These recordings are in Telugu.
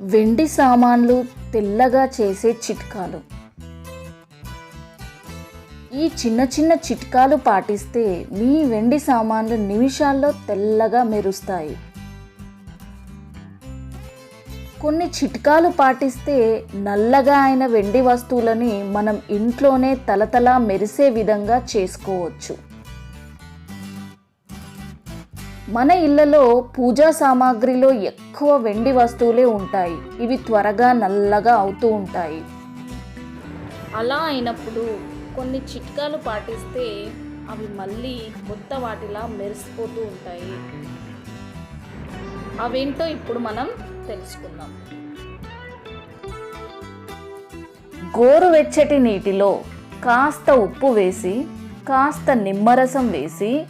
వెండి సామాన్లు తెల్లగా చేసే చిట్కాలు. ఈ చిన్న చిన్న చిట్కాలు పాటిస్తే మీ వెండి సామాన్లు నిమిషాల్లో తెల్లగా మెరుస్తాయి. కొన్ని చిట్కాలు పాటిస్తే నల్లగా అయిన వెండి వస్తువులని మనం ఇంట్లోనే తలతలా మెరిసే విధంగా చేసుకోవచ్చు. మన ఇళ్ళలో పూజా సామాగ్రిలో ఎక్కువ వెండి వస్తువులే ఉంటాయి. ఇవి త్వరగా నల్లగా అవుతూ ఉంటాయి. అలా అయినప్పుడు కొన్ని చిట్కాలు పాటిస్తే అవి మళ్ళీ కొత్త వాటిలా మెరిసిపోతూ ఉంటాయి. అవేంటో ఇప్పుడు మనం తెలుసుకుందాం. గోరువెచ్చటి నీటిలో కాస్త ఉప్పు వేసి కాస్త నిమ్మరసం వేసి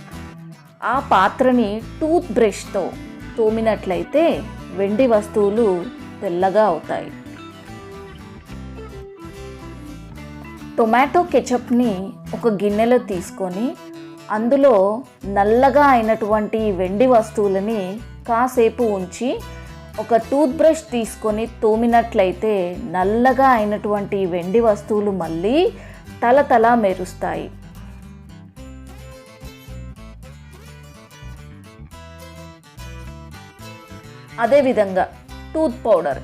ఆ పాత్రని టూత్ బ్రష్తో తోమినట్లయితే వెండి వస్తువులు తెల్లగా అవుతాయి. టొమాటో కెచప్ని ఒక గిన్నెలో తీసుకొని అందులో నల్లగా అయినటువంటి వెండి వస్తువులని కాసేపు ఉంచి ఒక టూత్ బ్రష్ తీసుకొని తోమినట్లయితే నల్లగా అయినటువంటి వెండి వస్తువులు మళ్ళీ తల తల మెరుస్తాయి. అదేవిధంగా టూత్ పౌడర్.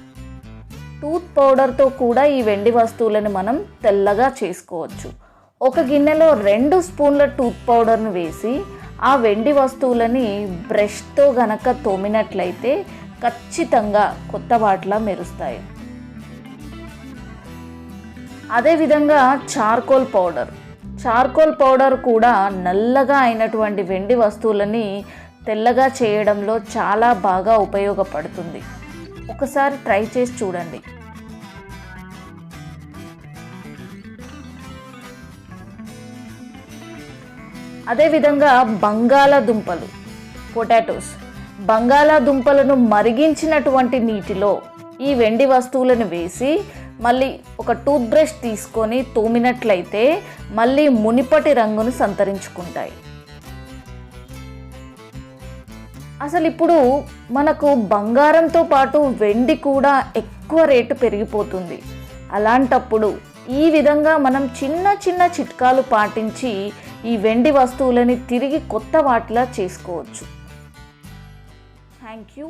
టూత్ పౌడర్తో కూడా ఈ వెండి వస్తువులను మనం తెల్లగా చేసుకోవచ్చు. ఒక గిన్నెలో రెండు స్పూన్ల టూత్ పౌడర్ను వేసి ఆ వెండి వస్తువులని బ్రష్తో గనక తోమినట్లయితే ఖచ్చితంగా కొత్త వాటిలా మెరుస్తాయి. అదేవిధంగా చార్కోల్ పౌడర్. చార్కోల్ పౌడర్ కూడా నల్లగా అయినటువంటి వెండి వస్తువులని తెల్లగా చేయడంలో చాలా బాగా ఉపయోగపడుతుంది. ఒకసారి ట్రై చేసి చూడండి. అదేవిధంగా బంగాళాదుంపలు పొటాటోస్. బంగాళాదుంపలను మరిగించినటువంటి నీటిలో ఈ వెండి వస్తువులను వేసి మళ్ళీ ఒక టూత్ బ్రష్ తీసుకొని తోమినట్లయితే మళ్ళీ మునిపటి రంగును సంతరించుకుంటాయి. అసలు ఇప్పుడు మనకు బంగారంతో పాటు వెండి కూడా ఎక్కువ రేటు పెరిగిపోతుంది. అలాంటప్పుడు ఈ విధంగా మనం చిన్న చిన్న చిట్కాలు పాటించి ఈ వెండి వస్తువులని తిరిగి కొత్త వాటిలా చేసుకోవచ్చు. Thank you